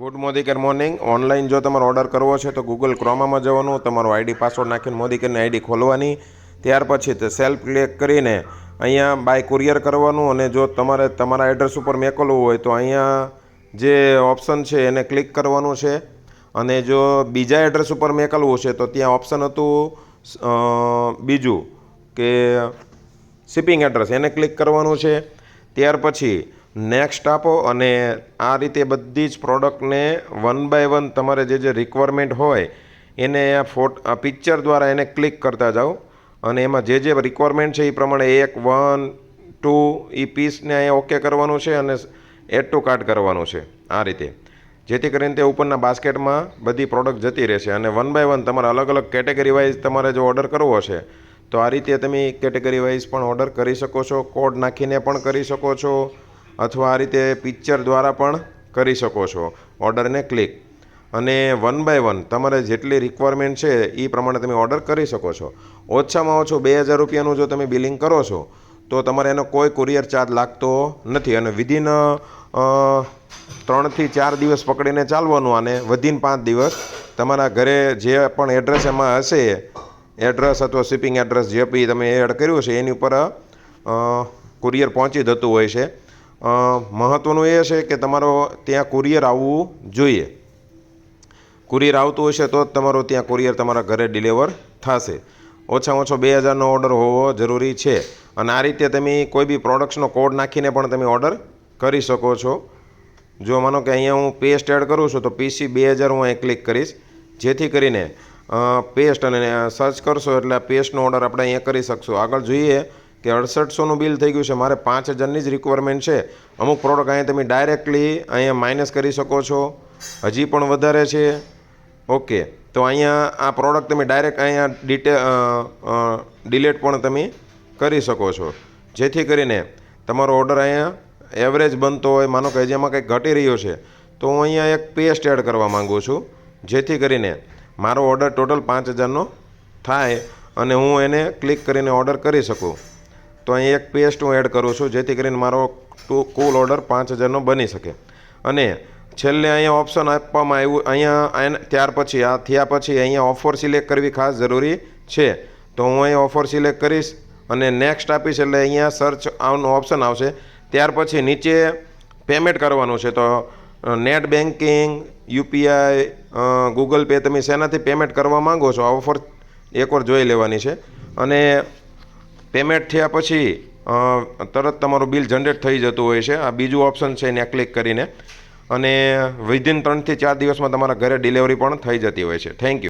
Good Modicare morning. Online જો તમારે order કરવો છે તો ગૂગલ ક્રોમામાં જવાનું, તમારો આઈડી પાસવર્ડ નાખીને મોદી કેરની આઈડી ખોલવાની. ત્યાર પછી તે સેલ્ફ ક્લિક કરીને અહીંયા બાય કુરિયર કરવાનું અને જો તમારે તમારા એડ્રેસ ઉપર મોકલવું હોય તો અહીંયા જે ઓપ્શન છે એને ક્લિક કરવાનું છે. અને જો બીજા એડ્રેસ ઉપર મોકલવું છે તો ત્યાં ઓપ્શન હતું બીજું કે શિપિંગ એડ્રેસ એને ક્લિક કરવાનું છે. ત્યાર પછી નેક્સ્ટ આપો અને આ રીતે બધી જ પ્રોડક્ટને વન બાય વન તમારે જે જે રિક્વાયરમેન્ટ હોય, એને આ ફોટ પિક્ચર દ્વારા એને ક્લિક કરતા જાઓ. અને એમાં જે જે રિક્વાયરમેન્ટ છે એ પ્રમાણે એક વન ટુ એ પીસને અહીંયા ઓકે કરવાનું છે અને એડ ટુ કાર્ટ કરવાનું છે આ રીતે. જેથી કરીને તે ઉપરના બાસ્કેટમાં બધી પ્રોડક્ટ જતી રહેશે. અને વન બાય વન તમારે અલગ અલગ કેટેગરી વાઇઝ તમારે જો ઓર્ડર કરવો છે તો આ રીતે તમે કેટેગરી વાઇઝ પણ ઓર્ડર કરી શકો છો કોડ નાખીને પણ કરી શકો છો અથવા આ રીતે પિક્ચર દ્વારા પણ કરી શકો છો. ઓર્ડરને ક્લિક. અને વન બાય વન તમારે જેટલી રિક્વાયરમેન્ટ છે એ પ્રમાણે તમે ઓર્ડર કરી શકો છો. ઓછામાં ઓછું બે હજાર રૂપિયાનું જો તમે બિલિંગ કરો છો, તો તમારે એનો કોઈ કુરિયર ચાર્જ લાગતો નથી અને વિધિન ત્રણથી ચાર દિવસ પકડીને ચાલવાનું અને વધીને પાંચ દિવસ તમારા ઘરે જે પણ એડ્રેસ એમાં હશે એડ્રેસ અથવા શિપિંગ એડ્રેસ જે બી તમે એડ કર્યું છે, એની ઉપર કુરિયર પહોંચી જતું હોય છે. મહત્ત્વનું એ છે કે તમારો ત્યાં કુરિયર આવવું જોઈએ. કુરિયર આવતું હશે તો જ તમારો ત્યાં કુરિયર તમારા ઘરે ડિલિવર થશે. ઓછામાં ઓછો બે હજારનો ઓર્ડર હોવો જરૂરી છે. અને આ રીતે તમે કોઈ બી પ્રોડક્ટ્સનો કોડ નાખીને પણ તમે ઓર્ડર કરી શકો છો. જો માનો કે અહીંયા હું પેસ્ટ એડ કરું છું તો પીસી બે હજાર હું અહીં ક્લિક કરીશ. જેથી કરીને પેસ્ટ અને સર્ચ કરશો એટલે પેસ્ટનો ઓર્ડર આપણે અહીંયા કરી શકશું. આગળ જોઈએ કે અડસઠસોનું બિલ થઈ ગયું છે. મારે પાંચ હજારની જ રિક્વાયરમેન્ટ છે. અમુક પ્રોડક્ટ અહીંયા તમે ડાયરેક્ટલી અહીંયા માઇનસ કરી શકો છો. હજી પણ વધારે છે. ઓકે તો અહીંયા આ પ્રોડક્ટ તમે ડાયરેક્ટ અહીંયા ડિટે ડિલેટ પણ તમે કરી શકો છો. જેથી કરીને તમારો ઓર્ડર અહીંયા એવરેજ બનતો હોય. માનો કે જેમાં કંઈક ઘટી રહ્યો છે. તો હું અહીંયા એક પેસ્ટ એડ કરવા માગું છું. જેથી કરીને મારો ઓર્ડર ટોટલ પાંચ હજારનો થાય અને હું એને ક્લિક કરીને ઓર્ડર કરી શકું. તો અહીં એક પેસ્ટ હું એડ કરું છું, જેથી કરીને મારો કુલ ઓર્ડર પાંચ હજારનો બની શકે. અને છેલ્લે અહીંયા ઓપ્શન આપવામાં આવ્યું, અહીંયા ત્યાર પછી, આ થયા પછી અહીંયા ઓફર સિલેક્ટ કરવી ખાસ જરૂરી છે. તો હું અહીં ઓફર સિલેક્ટ કરીશ અને નેક્સ્ટ આપીશ એટલે અહીંયા સર્ચ આવનું ઓપ્શન આવશે. ત્યાર પછી નીચે પેમેન્ટ કરવાનું છે. તો net banking UPI Google Pay તમે શેનાથી પેમેન્ટ કરવા માંગો છો ઓફર એકવાર જોઈ લેવાની છે. અને પેમેન્ટ થયા પછી તરત તમારું બિલ જનરેટ થઈ જતું હોય છે. આ બીજું ઓપ્શન છે એને ક્લિક કરીને. અને વિધિન ત્રણથી ચાર દિવસમાં તમારા ઘરે ડિલિવરી પણ થઈ જતી હોય છે. Thank you.